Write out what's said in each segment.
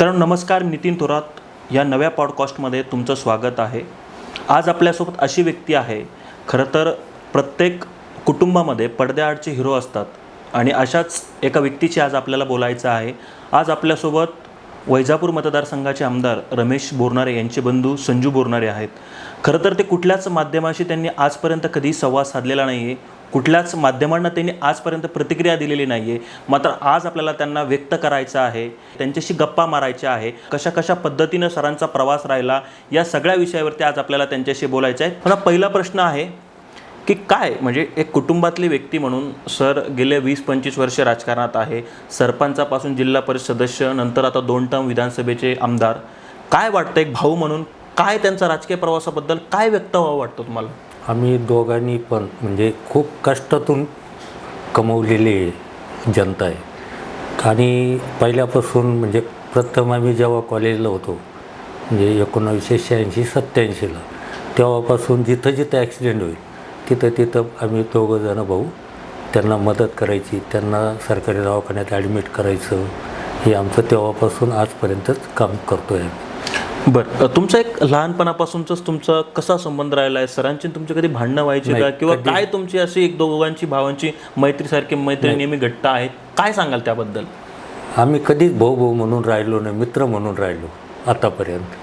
मित्रांनो नमस्कार नितीन थोरात या नव्या पॉडकास्टमध्ये तुमचं स्वागत आहे. आज आपल्यासोबत अशी व्यक्ती आहे. खरं तर प्रत्येक कुटुंबामध्ये पडद्याआडचे हिरो असतात आणि अशाच एका व्यक्तीची आज आपल्याला बोलायचं आहे. आज आपल्यासोबत वैजापूर मतदारसंघाचे आमदार रमेश बोरनारे यांचे बंधू संजू बोरनारे आहेत. खरं तर ते कुठल्याच माध्यमाशी त्यांनी आजपर्यंत कधी संवाद साधलेला नाही आहे कुठल्याच माध्यमांना त्यांनी आजपर्यंत प्रतिक्रिया दिलेली नाही आहे मात्र आज आपल्याला त्यांना व्यक्त करायचं आहे त्यांच्याशी गप्पा मारायच्या आहे कशा कशा पद्धतीनं सरांचा प्रवास राहिला या सगळ्या विषयावरती आज आपल्याला त्यांच्याशी बोलायचं आहे. मला पहिला प्रश्न आहे की काय? म्हणजे एक कुटुंबातली व्यक्ती म्हणून सर गेले वीस पंचवीस वर्ष राजकारणात आहे सरपंचापासून जिल्हा परिषद सदस्य नंतर आता दोन टर्म विधानसभेचे आमदार. काय वाटतं? एक भाऊ म्हणून काय त्यांचा राजकीय प्रवासाबद्दल काय व्यक्त व्हावं वाटतं तुम्हाला? आम्ही दोघांनी पण म्हणजे खूप कष्टातून कमवलेली जनता आहे. आणि पहिल्यापासून म्हणजे प्रथम आम्ही जेव्हा कॉलेजला होतो म्हणजे एकोणावीसशे शहाऐंशी सत्त्याऐंशीला तेव्हापासून जिथं जिथं ॲक्सिडेंट होईल तिथं तिथं आम्ही दोघं जणं भाऊ त्यांना मदत करायची त्यांना सरकारी दवाखान्यात ॲडमिट करायचं हे आमचं तेव्हापासून आजपर्यंतच काम करतो आहे बरं तुमचा एक लहानपणापासूनच तुमचा कसा संबंध राहिला आहे सरांची तुमची कधी भांडणं व्हायची का? किंवा काय तुमची अशी एक दोघांची भावांची मैत्रीसारखी मैत्री नेहमी घट्ट आहेत? काय सांगाल त्याबद्दल? आम्ही कधीच भाऊ भाऊ म्हणून राहिलो नाही मित्र म्हणून राहिलो आतापर्यंत.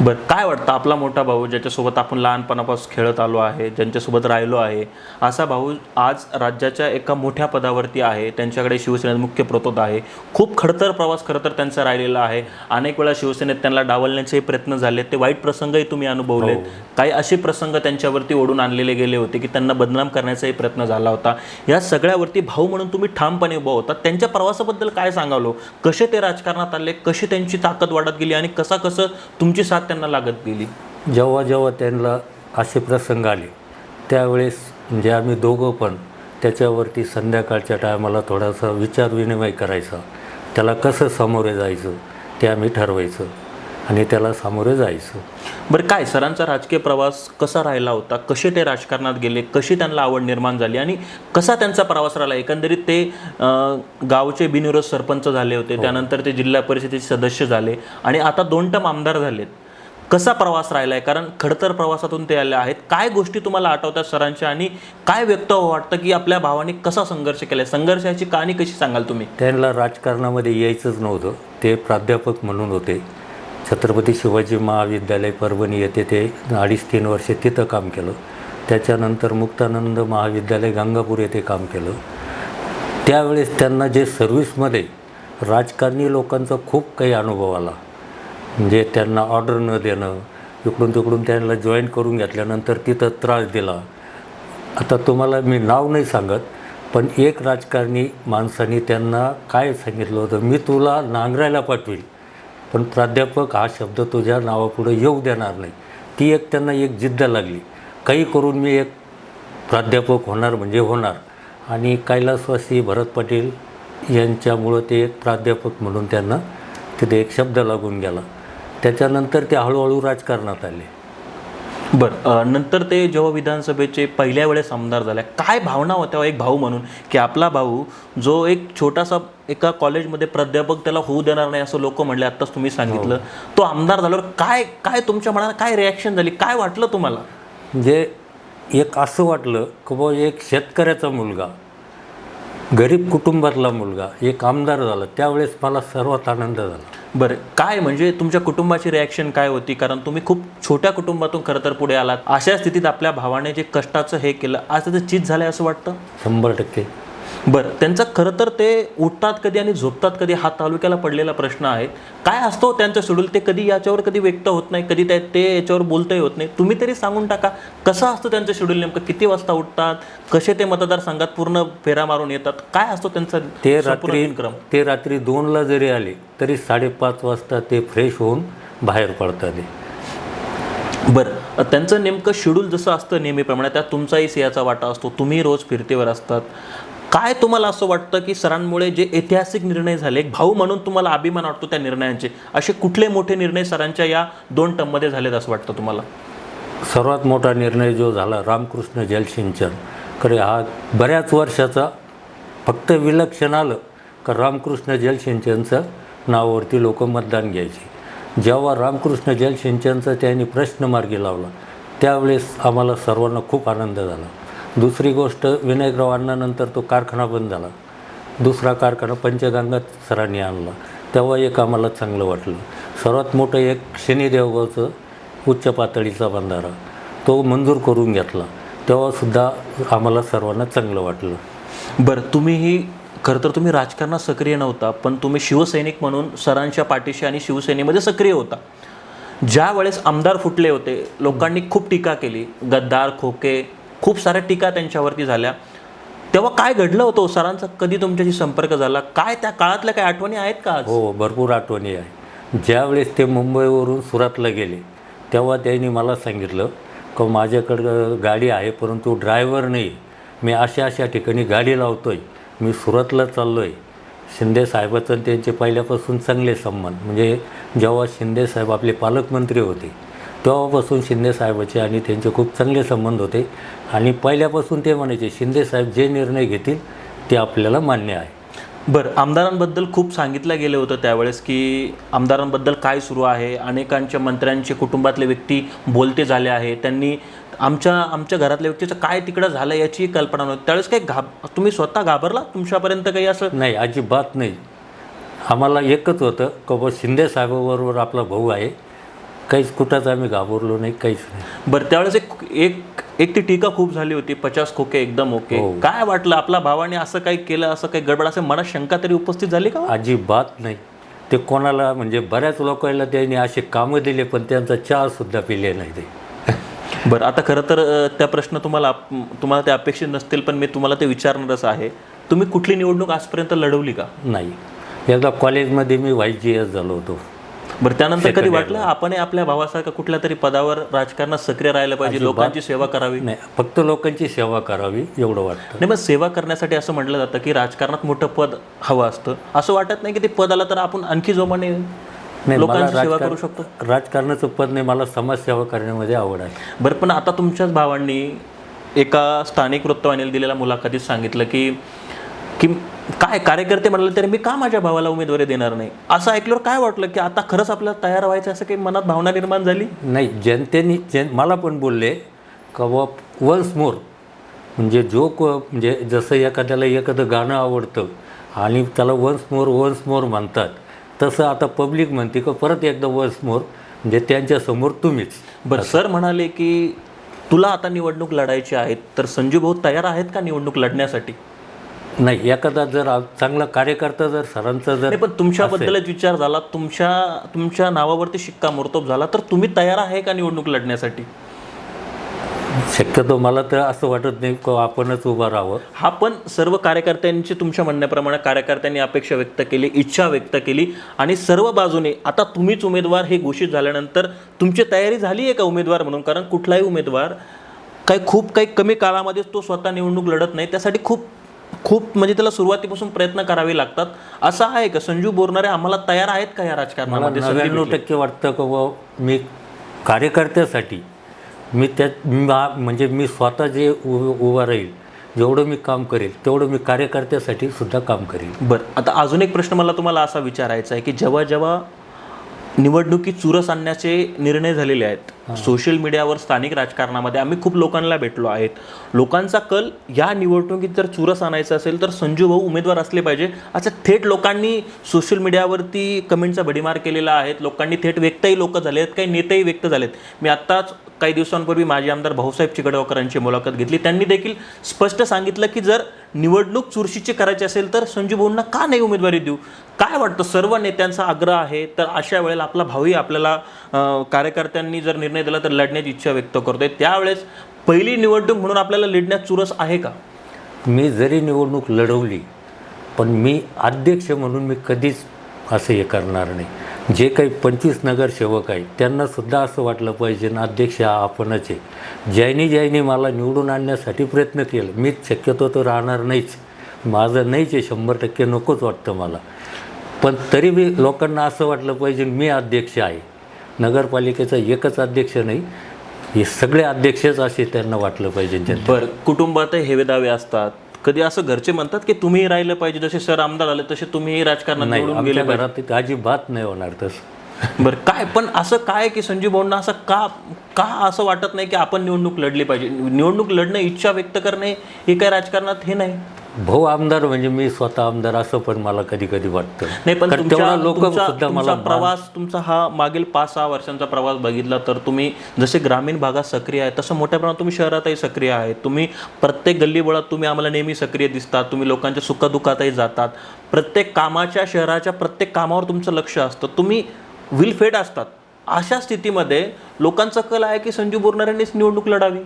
बरं काय वाटतं? आपला मोठा भाऊ ज्याच्यासोबत आपण लहानपणापासून खेळत आलो आहे ज्यांच्यासोबत राहिलो आहे असा भाऊ आज राज्याच्या एका मोठ्या पदावरती आहे त्यांच्याकडे शिवसेनेत मुख्य प्रतोद आहे. खूप खडतर प्रवास खरं तर त्यांचा राहिलेला आहे. अनेक वेळा शिवसेनेत त्यांना डावलण्याचे प्रयत्न झाले ते वाईट प्रसंगही तुम्ही अनुभवले काही असे प्रसंग त्यांच्यावरती ओढून आणलेले गेले होते की त्यांना बदनाम करण्याचाही प्रयत्न झाला होता. या सगळ्यावरती भाऊ म्हणून तुम्ही ठामपणे उभा होता. त्यांच्या प्रवासाबद्दल काय सांगालो कसे ते राजकारणात आले? कशी त्यांची ताकद वाढत गेली? आणि कसा कसं तुमची साथ त्यांना लागत गेली? जेव्हा जेव्हा त्यांना असे प्रसंग आले त्यावेळेस म्हणजे आम्ही दोघं पण त्याच्यावरती संध्याकाळच्या टायमाला थोडासा विचारविनिमय करायचा. त्याला कसं सामोरे जायचं ते आम्ही ठरवायचं आणि त्याला सामोरे जायचं. बरं काय सरांचा राजकीय प्रवास कसा राहिला होता? कसे ते राजकारणात गेले? कशी त्यांना आवड निर्माण झाली? आणि कसा त्यांचा प्रवास राहिला? एकंदरीत ते गावचे बिनविरोध सरपंच झाले होते. त्यानंतर ते जिल्हा परिषदेचे सदस्य झाले. आणि आता दोन टम आमदार झालेत. कसा प्रवास राहिला आहे कारण खडतर प्रवासातून ते आले आहेत. काय गोष्टी तुम्हाला आठवतात सरांच्या? आणि काय व्यक्त वाटतं की आपल्या भावाने कसा संघर्ष केला संघर्षाची कहाणी कशी सांगाल तुम्ही? त्यांना राजकारणामध्ये यायचंच नव्हतं. ते प्राध्यापक म्हणून होते. छत्रपती शिवाजी महाविद्यालय परभणी येथे ते अडीच तीन वर्ष तिथं काम केलं. त्याच्यानंतर मुक्तानंद महाविद्यालय गंगापूर येथे काम केलं. त्यावेळेस त्यांना जे सर्व्हिसमध्ये राजकारणी लोकांचा खूप काही अनुभव आला. म्हणजे त्यांना ऑर्डर न देणं इकडून तिकडून त्यांना जॉईन करून घेतल्यानंतर तिथं त्रास दिला. आता तुम्हाला मी नाव नाही सांगत पण एक राजकारणी माणसाने त्यांना काय सांगितलं होतं मी तुला नांगरायला पाठवील पण प्राध्यापक हा शब्द तुझ्या नावापुढे येऊ देणार नाही. ती एक त्यांना एक जिद्द लागली. काही करून मी एक प्राध्यापक होणार म्हणजे होणार. आणि कैलासवासी भरत पाटील यांच्यामुळं ते एक प्राध्यापक म्हणून त्यांना तिथे एक शब्द लागून गेला. त्याच्यानंतर ते हळूहळू राजकारणात आले. बरं नंतर ते जेव्हा विधानसभेचे पहिल्या वेळेस आमदार झाले काय भावना होत्या हो एक भाऊ म्हणून? की आपला भाऊ जो एक छोटासा एका कॉलेजमध्ये प्राध्यापक त्याला होऊ देणार नाही असं लोक म्हणले आत्ताच तुम्ही सांगितलं. तो आमदार झाल्यावर काय काय तुमच्या मनात काय रिॲक्शन झाली? काय वाटलं तुम्हाला? म्हणजे एक असं वाटलं की बुवा एक शेतकऱ्याचा मुलगा गरीब कुटुंबातला मुलगा एक आमदार झाला त्यावेळेस मला सर्वात आनंद झाला. बरं काय म्हणजे तुमच्या कुटुंबाची रिॲक्शन काय होती? कारण तुम्ही खूप छोट्या कुटुंबातून खरं तर पुढे आलात. अशा स्थितीत आपल्या भावाने जे कष्टाचं हे केलं आज त्याचं चीज आहे असं वाटतं? शंभर टक्के. बरं त्यांचं खरं तर ते उठतात कधी आणि झोपतात कधी हा तालुक्याला पडलेला प्रश्न आहे. काय असतो त्यांचं शेड्यूल ते कधी याच्यावर कधी व्यक्त होत नाही कधी ते ते याच्यावर बोलतही होत नाही. तुम्ही तरी सांगून टाका कसं असतं त्यांचं शेड्यूल नेमकं? किती वाजता उठतात? कसे ते मतदारसंघात पूर्ण फेरा मारून येतात? काय असतो त्यांचा ते रात्री ते रात्री दोनला जरी आले तरी साडेपाच वाजता ते फ्रेश होऊन बाहेर पडतात. बरं त्यांचं नेमकं शेड्यूल जसं असतं नेहमीप्रमाणे त्यात तुमचाही सियाचा वाटा असतो. तुम्ही रोज फिरतीवर असतात. काय तुम्हाला असं वाटतं की सरांमुळे जे ऐतिहासिक निर्णय झाले एक भाऊ म्हणून तुम्हाला अभिमान वाटतो त्या निर्णयांचे? असे कुठले मोठे निर्णय सरांच्या या दोन टर्ममध्ये झालेत असं वाटतं तुम्हाला? सर्वात मोठा निर्णय जो झाला रामकृष्ण जलसिंचन खरे हा बऱ्याच वर्षाचा फक्त विलक्षण आलं का रामकृष्ण जलसिंचनचं नावावरती लोक मतदान घ्यायचे. जेव्हा रामकृष्ण जलसिंचनचा त्यांनी प्रश्न मार्गी लावला त्यावेळेस आम्हाला सर्वांना खूप आनंद झाला. दुसरी गोष्ट विनायकराव अण्णानंतर तो कारखाना बंद झाला. दुसरा कारखाना पंचगंगा सरांनी आणला. तेव्हा एक आम्हाला चांगलं वाटलं. सर्वात मोठं एक शनी देवगावचं उच्च पातळीचा बंधारा. तो मंजूर करून घेतला. तेव्हासुद्धा आम्हाला सर्वांना चांगलं वाटलं. बरं तुम्हीही खरं तर तुम्ही राजकारणात सक्रिय नव्हता पण तुम्ही शिवसैनिक म्हणून सरांच्या पाठीशी आणि शिवसेनेमध्ये सक्रिय होता. ज्या वेळेस आमदार फुटले होते लोकांनी खूप टीका केली गद्दार खोके खूप साऱ्या टीका त्यांच्यावरती झाल्या. तेव्हा काय घडलं होतं हो सरांचा? कधी तुमच्याशी संपर्क झाला? काय त्या काळातल्या काय आठवणी आहेत का हो भरपूर आठवणी आहे. ज्यावेळेस ते मुंबईवरून सुरतला गेले तेव्हा त्यांनी मला सांगितलं का माझ्याकडं गाडी आहे परंतु ड्रायव्हर नाही. मी अशा अशा ठिकाणी गाडी लावतो आहे मी सुरतला चाललो आहे शिंदे साहेबाचं त्यांचे पहिल्यापासून चांगले संबंध. म्हणजे जेव्हा शिंदे साहेब आपले पालकमंत्री होते तेव्हापासून शिंदे साहेबाचे आणि त्यांचे खूप चांगले संबंध होते. आणि पहिल्यापासून ते म्हणायचे शिंदे साहेब जे निर्णय घेतील ते आपल्याला मान्य आहे. बरं आमदारांबद्दल खूप सांगितलं गेलं होतं त्यावेळेस की आमदारांबद्दल काय सुरू आहे अनेकांच्या मंत्र्यांचे कुटुंबातले व्यक्ती बोलते झाले आहे त्यांनी आमच्या आमच्या घरातल्या व्यक्तीचं काय तिकडं झालं याची कल्पना नव्हती. त्यावेळेस काही घाब तुम्ही स्वतः घाबरला तुमच्यापर्यंत काही असं? नाही अजिबात नाही. आम्हाला एकच होतं का बा शिंदे साहेबाबरोबर आपला भाऊ आहे. काहीच कुठंच आम्ही घाबरलो नाही काहीच नाही. बरं त्यावेळेस एक एक एक ती टीका खूप झाली होती पचास खोके एकदम ओके. हो. काय वाटलं आपल्या भावाने असं काही केलं असं काही गडबड असं मनात शंका तरी उपस्थित झाली का अजिबात नाही. ते कोणाला म्हणजे बऱ्याच लोकांना त्यांनी असे कामं दिले पण त्यांचा चहासुद्धा पिले नाही ते. बरं आता खरं तर अ, त्या प्रश्न तुम्हाला आप- तुम्हाला ते अपेक्षित नसतील पण मी तुम्हाला ते विचारणारच आहे. तुम्ही कुठली निवडणूक आजपर्यंत लढवली का? नाही. एकदा कॉलेजमध्ये मी व्हाईस जी एस झालो होतो. बरं त्यानंतर कधी वाटलं आपण आपल्या भावासारखं कुठल्या तरी पदावर राजकारणात सक्रिय राहायला पाहिजे लोकांची सेवा करावी? नाही फक्त लोकांची सेवा करावी एवढं वाटतं. नाही मग सेवा करण्यासाठी असं म्हटलं जातं की राजकारणात मोठं पद हवं असतं. असं वाटत नाही की ते पद आलं तर आपण आणखी जोमाने नाही लोकांची सेवा करू शकतो? राजकारणाचं पद नाही मला समाजसेवा करण्यामध्ये आवड आहे. बरं पण आता तुमच्याच भावांनी एका स्थानिक वृत्तवाहिनीला दिलेल्या मुलाखतीत सांगितलं की की काय कार्यकर्ते म्हणाले तरी मी का माझ्या भावाला उमेदवारी देणार नाही? असं ऐकल्यावर काय वाटलं की आता खरंच आपल्याला तयार व्हायचं असं काही मनात भावना निर्माण झाली? नाही जनतेने जन मला पण बोलले का वन्स मोर म्हणजे जो को म्हणजे जसं एखाद्याला एखादं गाणं आवडतं आणि त्याला वन्स मोर वन्स मोर म्हणतात तसं आता पब्लिक म्हणते का परत एकदा वन्स मोर म्हणजे त्यांच्यासमोर तुम्हीच. बरं सर म्हणाले की तुला आता निवडणूक लढायची आहे तर संजू भाऊ तयार आहेत का निवडणूक लढण्यासाठी? नाही एखादा जर चांगला कार्यकर्ता जर सरांचा जर नाही पण तुमच्याबद्दलच विचार झाला तुमच्या तुमच्या नावावरती शिक्कामोर्तब झाला तर तुम्ही तयार आहे का निवडणूक लढण्यासाठी? शक्यतो मला तर असं वाटत नाही का आपणच उभं राहावं. हा पण सर्व कार्यकर्त्यांची तुमच्या म्हणण्याप्रमाणे कार्यकर्त्यांनी अपेक्षा व्यक्त केली इच्छा व्यक्त केली आणि सर्व बाजूने आता तुम्हीच उमेदवार हे घोषित झाल्यानंतर तुमची तयारी झाली आहे का उमेदवार म्हणून? कारण कुठलाही उमेदवार काही खूप काही कमी काळामध्येच तो स्वतः निवडणूक लढत नाही त्यासाठी खूप खूप म्हणजे त्याला सुरुवातीपासून प्रयत्न करावे लागतात. असं आहे का? संजू बोरणारे आम्हाला तयार आहेत का या राजकारणामध्ये? नव्याण्णव? टक्के वाटतं का बुवा मी कार्यकर्त्यासाठी मी त्यात मा- म्हणजे मी स्वतः जे उभा राहील जेवढं मी काम करेल तेवढं मी कार्यकर्त्यासाठी सुद्धा काम करेल. बरं आता अजून एक प्रश्न मला तुम्हाला असा विचारायचा आहे की जेव्हा जेव्हा निवडणुकीत चुरस आणण्याचे निर्णय झालेले आहेत. सोशल मीडियावर स्थानिक राजकारणामध्ये आम्ही खूप लोकांना भेटलो आहेत. लोकांचा कल या निवडणुकीत जर चुरस आणायचं असेल तर संजू भाऊ उमेदवार असले पाहिजे. असं थेट लोकांनी सोशल मीडियावरती कमेंटचा भडीमार केलेला आहे लोकांनी थेट व्यक्तही लोक झाले आहेत काही नेतेही व्यक्त झालेत. मी आत्ताच काही दिवसांपूर्वी माजी आमदार भाऊसाहेब चिकडगावकरांची मुलाखत घेतली. त्यांनी देखील स्पष्ट सांगितलं की जर निवडणूक चुरशीची करायची असेल तर संजू भाऊंना का नाही उमेदवारी देऊ? काय वाटतं? सर्व नेत्यांचा आग्रह आहे. तर अशा वेळेला आपला भाऊही आपल्याला कार्यकर्त्यांनी जर निर्णय दिला तर लढण्याची इच्छा व्यक्त करतोय. त्यावेळेस पहिली निवडणूक म्हणून आपल्याला लढण्यात चुरस आहे का? मी जरी निवडणूक लढवली पण मी अध्यक्ष म्हणून मी कधीच असं हे करणार नाही. जे काही पंचवीस नगरसेवक आहेत त्यांना सुद्धा असं वाटलं पाहिजे ना अध्यक्ष हा आपणच आहे. ज्यांनी ज्यांनी मला निवडून आणण्यासाठी प्रयत्न केला मीच शक्यतो तर राहणार नाहीच. माझं नाहीच आहे शंभर टक्के नकोच वाटतं मला. पण तरी बी लोकांना असं वाटलं पाहिजे मी अध्यक्ष आहे. नगरपालिकेचा एकच अध्यक्ष नाही हे सगळे अध्यक्षच असे त्यांना वाटलं पाहिजे बरं कुटुंबातही हेवेदावे असतात. कधी असं घरचे म्हणतात की तुम्ही राहिलं पाहिजे जसे सर आमदार आले तसे तुम्ही राजकारणात नाही निवडून गेले आमच्या घरात अजिबात नाही होणार तसं. बरं काय पण असं काय की संजीव भाऊंना असं का का असं वाटत नाही की आपण निवडणूक लढली पाहिजे? निवडणूक लढणं इच्छा व्यक्त करणे हे काय राजकारणात हे नाही. भाऊ आमदार म्हणजे मी स्वतः आमदार असं पण मला कधी कधी वाटतं. नाही पण कारण तुमच्या तेवढा लोक तुमचा- सुद्धा तुमचा मला प्रवास तुमचा हा मागील पाच सहा वर्षांचा प्रवास बघितला तर तुम्ही जसे ग्रामीण भागात सक्रिय आहे तसं मोठ्या प्रमाणात तुम्ही शहरातही सक्रिय आहे तुम्ही प्रत्येक गल्लीबोळात तुम्ही आम्हाला नेहमी सक्रिय दिसतात. तुम्ही लोकांच्या सुखदुःखातही जातात. प्रत्येक कामाच्या शहराच्या प्रत्येक कामावर तुमचं लक्ष असतं. तुम्ही विलफेड असतात. अशा स्थितीमध्ये लोकांचा कल आहे की संजीव बोरणाऱ्यांनीच निवडणूक लढावी?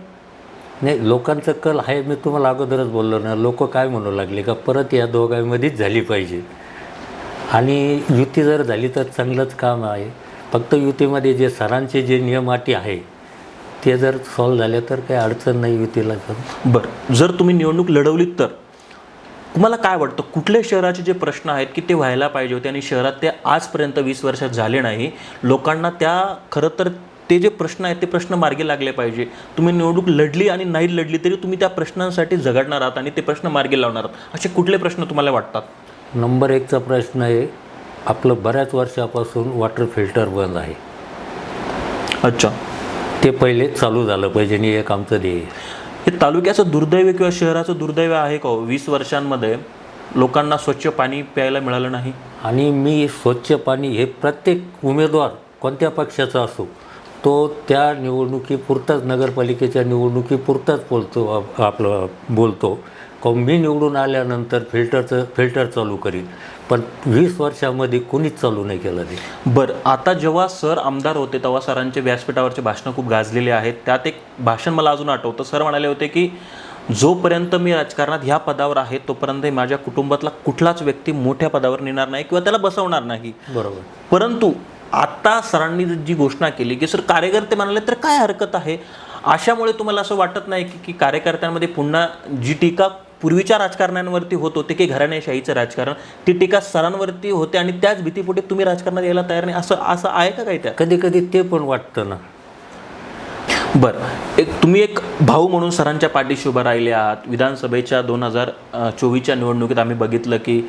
नाही लोकांचं कल आहे मी तुम्हाला अगोदरच बोललो ना लोक काय म्हणू लागले का परत या दोघांमध्येच झाली पाहिजे. आणि युती जर झाली तर चांगलंच काम आहे. फक्त युतीमध्ये जे सरांचे जे नियम अटी आहे ते जर सॉल्व झाले तर काही अडचण नाही युतीला. पण बरं जर तुम्ही निवडणूक लढवलीत तर तुम्हाला काय वाटतं कुठल्या शहराचे जे प्रश्न आहेत की ते व्हायला पाहिजे होते आणि शहरात ते आजपर्यंत वीस वर्षात झाले नाही लोकांना त्या खरं तर ते जे प्रश्न आहेत ते प्रश्न मार्गी लागले पाहिजे. तुम्ही निवडणूक लढली आणि नाही लढली तरी तुम्ही त्या प्रश्नांसाठी झगडणार आहात आणि ते प्रश्न मार्गी लावणार आहात. असे कुठले प्रश्न तुम्हाला वाटतात? नंबर एकचा प्रश्न आहे आपलं बऱ्याच वर्षापासून वॉटर फिल्टर बंद आहे. अच्छा. ते पहिले चालू झालं पाहिजे आणि एक आमचं ध्येय. हे तालुक्याचं दुर्दैव किंवा शहराचं दुर्दैव आहे का हो? वीस वर्षांमध्ये लोकांना स्वच्छ पाणी प्यायला मिळालं नाही? आणि मी स्वच्छ पाणी हे प्रत्येक उमेदवार कोणत्या पक्षाचा असो तो त्या निवडणुकीपुरताच नगरपालिकेच्या निवडणुकीपुरताच बोलतो आप- आपलं बोलतो. का मी निवडून आल्यानंतर फिल्टरचं फिल्टर चालू करीन. पण वीस वर्षामध्ये कुणीच चालू नाही केलं ते. बरं आता जेव्हा सर आमदार होते तेव्हा सरांचे व्यासपीठावरचे भाषणं खूप गाजलेली आहेत. त्यात एक भाषण मला अजून आठवतं. सर म्हणाले होते की जोपर्यंत मी राजकारणात ह्या पदावर आहे तोपर्यंत माझ्या कुटुंबातला कुठलाच व्यक्ती मोठ्या पदावर नेणार नाही किंवा त्याला बसवणार नाही. बरोबर. परंतु आता सरांनी जी घोषणा केली की सर कार्यकर्ते म्हणाले तर काय हरकत आहे? अशामुळे तुम्हाला असं वाटत नाही की की कार्यकर्त्यांमध्ये पुन्हा जी टीका पूर्वीच्या राजकारण्यांवरती होत होते की घराणेशाहीचं राजकारण ती टीका सरांवरती होते आणि त्याच भीतीपोटी तुम्ही राजकारणात यायला तयार नाही? असं असं आहे का काही त्या कधी कधी ते पण वाटतं ना. बरं. एक तुम्ही एक भाऊ म्हणून सरांच्या पाठीशी उभं राहिले आहात विधानसभेच्या दोन हजार चोवीसच्या निवडणुकीत आम्ही बघितलं की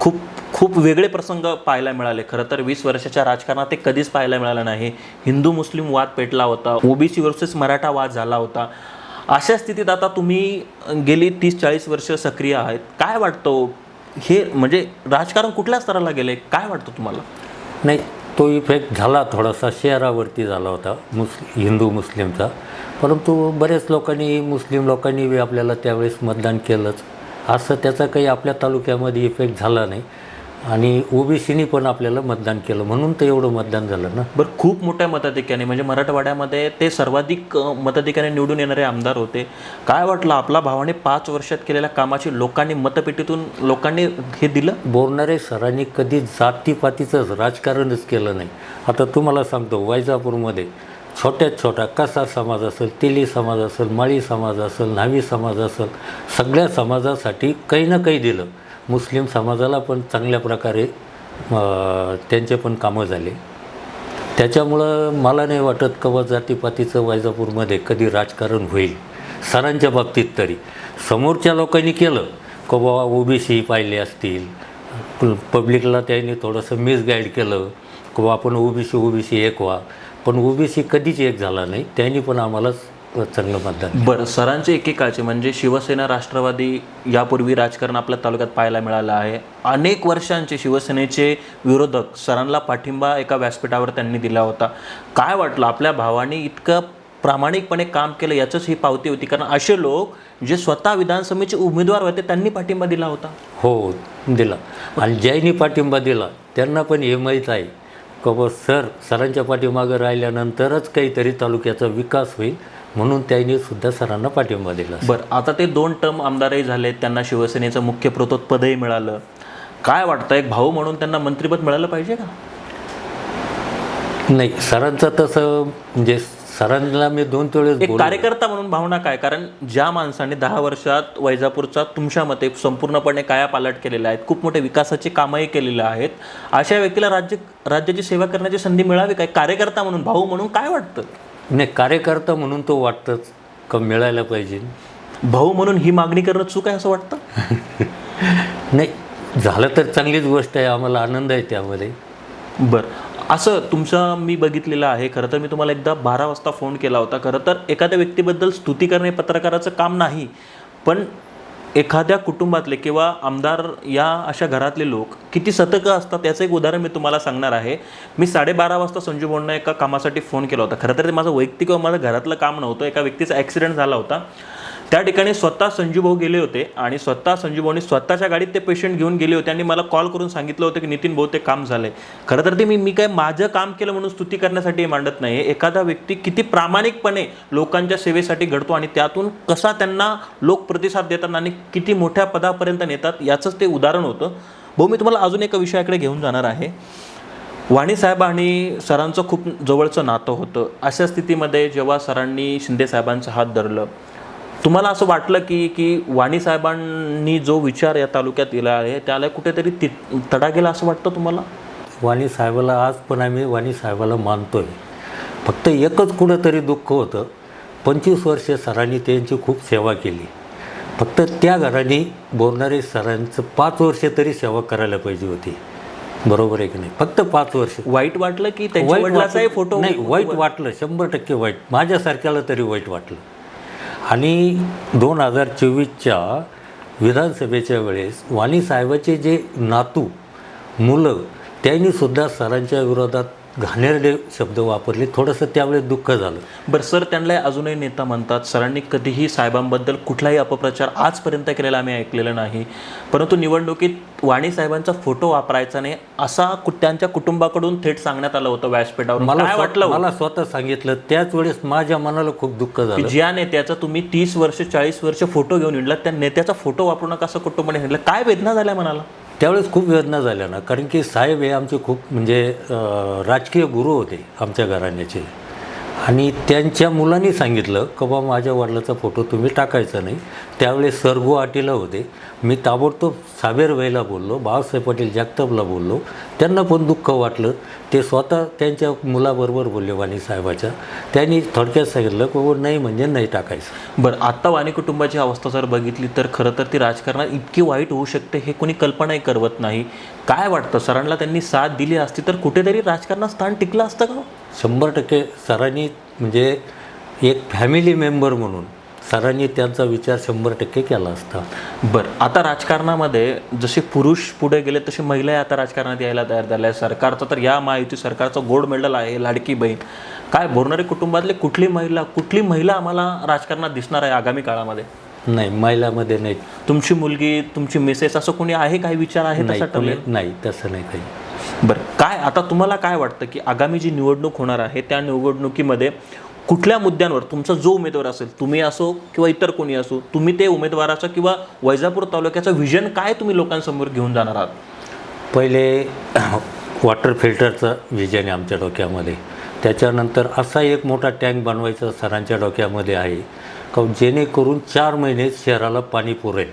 खूप खूप वेगळे प्रसंग पाहायला मिळाले. खरं तर वीस वर्षाच्या राजकारणात ते कधीच पाहायला मिळालं नाही. हिंदू मुस्लिम वाद पेटला होता. ओबीसी वर्सेस मराठा वाद झाला होता. अशा स्थितीत आता तुम्ही गेली तीस चाळीस वर्ष सक्रिय आहेत. काय वाटतो हो? हे? म्हणजे राजकारण कुठल्या स्तराला गेले काय वाटतं तुम्हाला? नाही तो इफेक्ट झाला थोडासा. शहरावरती झाला होता. मुस हिंदू मुस्लिमचा. परंतु बरेच लोकांनी मुस्लिम लोकांनी बी आपल्याला त्यावेळेस मतदान केलंच. असं त्याचा काही आपल्या तालुक्यामध्ये इफेक्ट झाला नाही. आणि ओबीसीनी पण आपल्याला मतदान केलं म्हणून तर एवढं मतदान झालं ना. बरं खूप मोठ्या मताधिक्याने म्हणजे मराठवाड्यामध्ये ते सर्वाधिक मताधिक्याने निवडून येणारे आमदार होते. काय वाटलं आपला भावाने पाच वर्षात केलेल्या कामाची लोकांनी मतपेटीतून लोकांनी हे दिलं? बोलणारे सरांनी कधी जातीपातीचंच राजकारणच केलं नाही. आता तुम्हाला सांगतो वैजापूरमध्ये छोट्यात छोटा कसा समाज असेल तेली समाज असेल माळी समाज असेल न्हावी समाज असेल सगळ्या समाजासाठी काही ना काही दिलं. मुस्लिम समाजाला पण चांगल्या प्रकारे त्यांचे पण कामं झाले. त्याच्यामुळं मला नाही वाटत का जातीपातीचं वैजापूरमध्ये कधी राजकारण होईल. सरांच्या बाबतीत तरी. समोरच्या लोकांनी केलं. का बाबा ओबीसी पाहिले असतील पब्लिकला त्यांनी थोडंसं मिसगाईड केलं. की बा आपण ओबीसी ओबीसी एक व्हा. पण ओबीसी कधीच एक झाला नाही. त्यांनी पण आम्हालाच चांगलं मतदान बरं सरांचे एकेकाचे म्हणजे शिवसेना राष्ट्रवादी यापूर्वी राजकारण आपल्या तालुक्यात पाहायला मिळालं आहे. अनेक वर्षांचे शिवसेनेचे विरोधक सरांना पाठिंबा एका व्यासपीठावर त्यांनी दिला होता. काय वाटलं? आपल्या भावाने इतकं प्रामाणिकपणे काम केलं याचंच ही पावती होती. कारण असे लोक जे स्वतः विधानसभेचे उमेदवार होते त्यांनी पाठिंबा दिला होता. हो दिला. आणि ज्यांनी पाठिंबा दिला त्यांना पण हे माहीत आहे. का सर सरांच्या पाठीमागं राहिल्यानंतरच काहीतरी तालुक्याचा विकास होईल. म्हणून त्यांनी सुद्धा सरांना पाठिंबा दिला. बरं आता ते दोन टर्म आमदारही झाले त्यांना शिवसेनेचं मुख्य प्रतोद पदही मिळालं. काय वाटतं एक भाऊ म्हणून त्यांना मंत्रिपद मिळालं पाहिजे का? नाही सरांचं तसं म्हणजे सरांना मी दोन वेळेस एक बोललो. कार्यकर्ता म्हणून भावना काय? कारण ज्या माणसाने दहा वर्षात वैजापूरचा तुमच्या मते संपूर्णपणे कायापालट केलेला आहेत खूप मोठे विकासाची कामंही केलेली आहेत अशा व्यक्तीला राज्य राज्याची सेवा करण्याची संधी मिळावी काय? कार्यकर्ता म्हणून भाऊ म्हणून काय वाटतं? नाही कार्यकर्ता म्हणून तो वाटतंच का मिळायला पाहिजे? भाऊ म्हणून ही मागणी करणं चूक आहे असं वाटतं? नाही झालं तर चांगलीच गोष्ट आहे आम्हाला आनंद आहे त्यामध्ये. बरं. असं तुमचं मी बघितलेलं आहे खरं तर मी तुम्हाला एकदा बारा वाजता फोन केला होता. खरं तर एखाद्या व्यक्तीबद्दल स्तुती करणे पत्रकाराचं काम नाही पण एखाद्या कुटुंबातले किंवा आमदार या अशा घरातले लोक किती सतर्क असतात याचं एक उदाहरण मी तुम्हाला सांगणार आहे. मी साडेबारा वाजता संजू भाऊंना एका कामासाठी फोन केला होता. खरं तर ते माझं वैयक्तिक किंवा माझं घरातलं काम नव्हतं. एका व्यक्तीचा ॲक्सिडेंट झाला होता. त्या ठिकाणी स्वतः संजूभाऊ गेले होते आणि स्वतः संजूभाऊने स्वतःच्या गाडीत ते पेशंट घेऊन गेले होते आणि मला कॉल करून सांगितलं होतं की नितीन भाऊ ते काम झालंय. खरं तर ते मी मी काय माझं काम केलं म्हणून स्तुती करण्यासाठी मांडत नाही एखादा व्यक्ती किती प्रामाणिकपणे लोकांच्या सेवेसाठी घडतो आणि त्यातून कसा त्यांना लोक प्रतिसाद देतात आणि किती मोठ्या पदापर्यंत नेतात याचंच ते उदाहरण होतं. भाऊ मी तुम्हाला अजून एका विषयाकडे घेऊन जाणार आहे. वाणी साहेब आणि सरांचं खूप जवळचं नातं होतं. अशा स्थितीमध्ये जेव्हा सरांनी शिंदे साहेबांचं हात धरलं तुम्हाला असं वाटलं की की वाणी साहेबांनी जो विचार या तालुक्यात दिला आहे त्याला कुठेतरी ति तडा गेला असं वाटतं तुम्हाला? वाणी साहेबाला आज पण आम्ही वाणी साहेबाला मानतोय. फक्त एकच कुठंतरी दुःख होतं. पंचवीस वर्ष सरांनी त्यांची खूप सेवा केली. फक्त त्या घराने बोलणारे सरांचं पाच वर्ष तरी सेवा करायला पाहिजे होती. बरोबर आहे की नाही? फक्त पाच वर्ष. वाईट वाटलं की वाईट फोटो नाही वाईट वाटलं. शंभर टक्के वाईट. माझ्यासारख्याला तरी वाईट वाटलं. आणि दोन हजार चोवीसच्या विधानसभेच्या वेळेस वाणी साहेबाचे जे नातू मुलं त्यांनी सुद्धा सरांच्या विरोधात घाणेरडे शब्द वापरले थोडंसं त्यावेळेस दुःख झालं. बरं सर त्यांना अजूनही नेता म्हणतात सरांनी कधीही साहेबांबद्दल कुठलाही अपप्रचार आजपर्यंत केलेला आम्ही ऐकलेला नाही. परंतु निवडणुकीत वाणी साहेबांचा फोटो वापरायचा नाही असा कु- त्यांच्या कुटुंबाकडून थेट सांगण्यात आलं होतं व्यासपीठावर मला वाटलं? मला स्वतः सांगितलं त्याच वेळेस माझ्या मनाला खूप दुःख झालं. ज्या नेत्याचा तुम्ही तीस वर्ष चाळीस वर्ष फोटो घेऊन हिंडलात त्या नेत्याचा फोटो वापरू नका असं कुटुंबाने हिंडलं काय वेदना झाल्या मनाला? त्यावेळेस खूप वेदना झाल्या ना. कारण की साहेब हे आमचे खूप म्हणजे राजकीय गुरु होते आमच्या घराण्याचे. आणि त्यांच्या मुलांनी सांगितलं का बा माझ्या वडिलाचा फोटो तुम्ही टाकायचा नाही. त्यावेळेस सर गुवाहाटीला होते. मी ताबडतोब साबेर बोललो बाळासाहेब पाटील जगतापला बोललो. त्यांना पण दुःख वाटलं. ते स्वतः त्यांच्या मुलाबरोबर बोलले वाणी साहेबाच्या. त्यांनी थोडक्यात सांगितलं की बाबा नाही म्हणजे नाही टाकायचं. बरं आत्ता वाणी कुटुंबाची अवस्था जर बघितली तर खरं तर ती राजकारणात इतकी वाईट होऊ शकते हे कोणी कल्पनाही करवत नाही. काय वाटतं सरांना त्यांनी साथ दिली असती तर कुठेतरी राजकारणात स्थान टिकलं असतं का? शंभर टक्के सरांनी म्हणजे एक फॅमिली मेंबर म्हणून सरांनी त्यांचा विचार शंभर टक्के केला असता बरं आता राजकारणामध्ये जसे पुरुष पुढे गेले तसे महिलाही आता राजकारणात यायला तयार झाल्या आहेत. सरकारचं तर या महायुती सरकारचं गोल्ड मेडल आहे लाडकी बहीण काय बोरणारे कुटुंबातले कुठली महिला कुठली महिला आम्हाला राजकारणात दिसणार आहे आगामी काळामध्ये नाही महिलामध्ये नाही. तुमची मुलगी तुमची मिसेस असं कोणी आहे? काही विचार आहे नाही तसा कोणी- नाही तसं नाही काही. बरं काय आता तुम्हाला काय वाटतं की आगामी जी निवडणूक होणार आहे त्या निवडणुकीमध्ये कुठल्या मुद्द्यांवर तुमचा जो उमेदवार असेल तुम्ही असो किंवा इतर कोणी असो तुम्ही ते उमेदवाराचं किंवा वैजापूर तालुक्याचं व्हिजन काय तुम्ही लोकांसमोर घेऊन जाणार आहात? पहिले वॉटर फिल्टरचं विजन आहे आमच्या डोक्यामध्ये. त्याच्यानंतर असा एक मोठा टँक बनवायचा सरांच्या डोक्यामध्ये आहे. का जेणेकरून चार महिने शहराला पाणी पुरेल.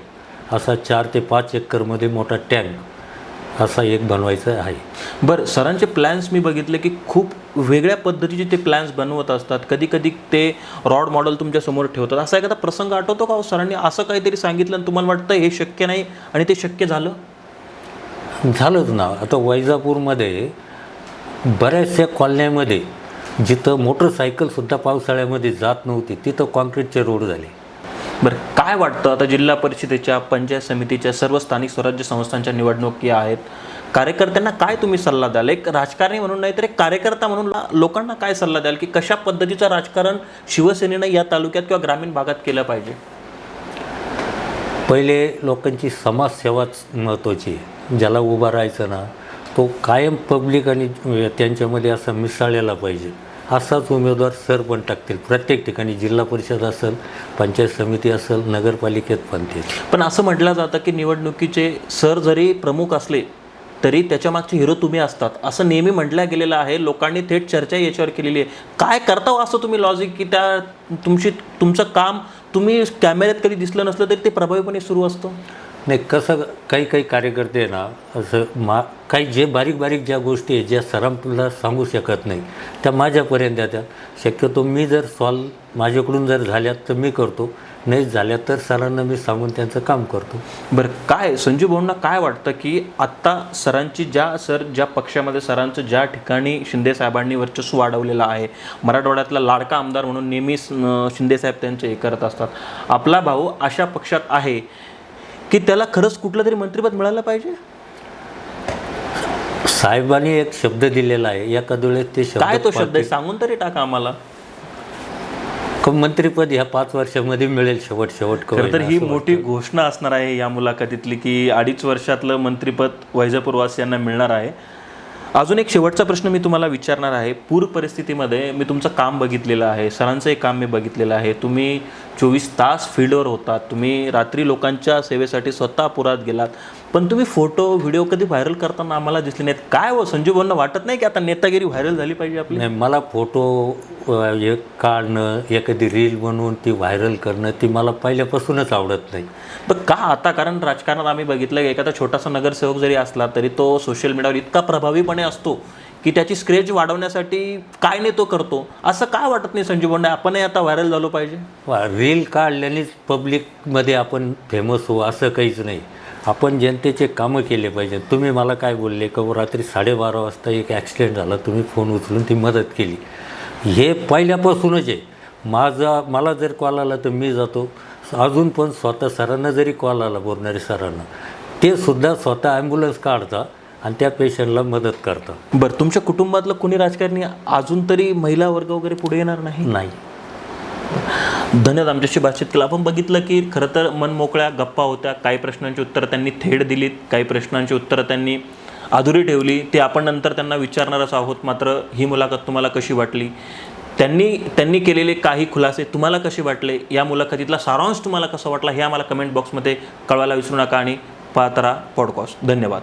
असा चार ते पाच एकरमध्ये मोठा टँक असा एक बनवायचा आहे. बरं सरांचे प्लॅन्स मी बघितले की खूप वेगळ्या पद्धतीचे ते प्लॅन्स बनवत असतात. कधी कधी ते रॉड मॉडेल तुमच्यासमोर ठेवतात. असा एखादा प्रसंग आठवतो का हो? सरांनी? असं काहीतरी सांगितलं आणि तुम्हाला वाटतं हे शक्य नाही आणि ते शक्य झालं? झालंच ना. आता वैजापूरमध्ये बऱ्याचशा कॉलन्यामध्ये जिथं मोटरसायकलसुद्धा पावसाळ्यामध्ये जात नव्हती तिथं कॉन्क्रीटचे रोड झाले. बरं काय वाटतं आता जिल्हा परिषदेच्या पंचायत समितीच्या सर्व स्थानिक स्वराज्य संस्थांच्या निवडणुकी आहेत? कार्यकर्त्यांना काय तुम्ही सल्ला द्याल? एक राजकारणी म्हणून नाही तर एक कार्यकर्ता म्हणून लोकांना काय सल्ला द्याल की कशा पद्धतीचं राजकारण शिवसेनेनं या तालुक्यात किंवा ग्रामीण भागात केलं पाहिजे? पहिले लोकांची समाजसेवाच महत्त्वाची आहे. ज्याला उभा राहायचं ना तो कायम पब्लिक आणि त्यांच्यामध्ये असा मिसळलेला पाहिजे. असाच उमेदवार सर पण टाकतील. प्रत्येक ठिकाणी जिल्हा परिषद असेल पंचायत समिती असेल नगरपालिकेत पण ते. पण असं म्हटलं जातं की निवडणुकीचे सर जरी प्रमुख असले तरी त्याच्या मागचे हिरो तुम्ही असतात. असं नेहमी म्हटलं गेलेलं आहे. लोकांनी थेट चर्चा याच्यावर केलेली आहे. काय करता हो असं तुम्ही लॉजिक की त्या तुमची तुमचं काम तुम्ही कॅमेऱ्यात कधी दिसलं नसलं तरी ते प्रभावीपणे सुरू असतं? नाही कसं काही काही कार्यकर्ते ना असं मा काही जे बारीक बारीक ज्या गोष्टी आहेत ज्या सरांना सांगू शकत नाही त्या माझ्यापर्यंत येतात शक्यतो मी जर सॉल्व माझ्याकडून जर झाल्यात तर मी करतो नाही झाल्या तर सरांना मी सांगून त्यांचं काम करतो. बरं काय संजीव भाऊंना काय वाटतं की आत्ता सरांची ज्या सर ज्या पक्षामध्ये सरांचं ज्या ठिकाणी शिंदे साहेबांनी वर्चस्व वाढवलेलं आहे मराठवाड्यातला लाडका आमदार म्हणून नेहमीच शिंदेसाहेब शिंदे साहेब त्यांचे हे करत असतात. आपला भाऊ अशा पक्षात आहे की त्याला खरंच कुठलं तरी मंत्रिपद मिळालं पाहिजे? साहेबांनी एक शब्द दिलेला आहे. एका वेळेस ते काय तो शब्द शब्द आहे सांगून तरी टाका आम्हाला. मंत्रिपद ह्या पाच वर्षामध्ये मिळेल शेवट शेवट खरं तर ही मोठी घोषणा असणार आहे या मुलाखतीतली की अडीच वर्षातलं मंत्रिपद वैजापूरवासियांना मिळणार आहे. अजून एक शेवटचा प्रश्न मी तुम्हाला विचारणार आहे. पूर परिस्थितीमध्ये मी तुमचं काम बघितलेलं आहे. सरांचं एक काम मी बघितलेलं आहे. तुम्ही चोवीस तास फील्डवर होतात. तुम्ही रात्री लोकांच्या सेवेसाठी स्वतः पुरात गेलात. पण तुम्ही फोटो व्हिडिओ कधी व्हायरल करताना आम्हाला दिसले नाहीत. काय हो संजीव भाऊंना वाटत नाही की आता नेतागिरी व्हायरल झाली पाहिजे आपली? नाही मला फोटो हे काढणं एखादी रील बनवून ती व्हायरल करणं ती मला पहिल्यापासूनच आवडत नाही. पण का आता? कारण राजकारणात आम्ही बघितलं की एखादा छोटासा नगरसेवक जरी असला तरी तो सोशल मीडियावर इतका प्रभावीपणे असतो की त्याची स्क्रेच वाढवण्यासाठी काय नाही तो करतो. असं काय वाटत नाही संजीव बोंडे आपणही आता व्हायरल झालो पाहिजे. रील काढल्यानेच पब्लिकमध्ये आपण फेमस हो असं काहीच नाही. आपण जनतेचे कामं केले पाहिजे तुम्ही मला काय बोलले? का बुवा रात्री साडेबारा वाजता एक ॲक्सिडेंट झाला तुम्ही फोन उचलून ती मदत केली. हे पहिल्यापासूनच आहे. माझा मला जर कॉल आला तर मी जातो. अजून पण स्वतः सरांना जरी कॉल आला बोलणारे सरांना ते सुद्धा स्वतः ॲम्ब्युलन्स काढता आणि त्या पेशंटला मदत करता. बरं तुमच्या कुटुंबातलं कुणी राजकारणी अजून तरी महिला वर्ग वगैरे पुढे येणार नाही? नाही. धन्यवाद आमच्याशी बातचीत केलं. आपण बघितलं की खरं तर मनमोकळ्या गप्पा होत्या. काही प्रश्नांची उत्तरं त्यांनी थेट दिलीत. काही प्रश्नांची उत्तरं त्यांनी अधुरी ठेवली. ते आपण नंतर त्यांना विचारणारच आहोत. मात्र ही मुलाखत तुम्हाला कशी वाटली? त्यांनी त्यांनी केलेले काही खुलासे तुम्हाला कसे वाटले? या मुलाखतीतला सारांश तुम्हाला कसा वाटला? हे आम्हाला कमेंट बॉक्समध्ये कळवायला विसरू नका आणि पाहत राहा पॉडकास्ट धन्यवाद.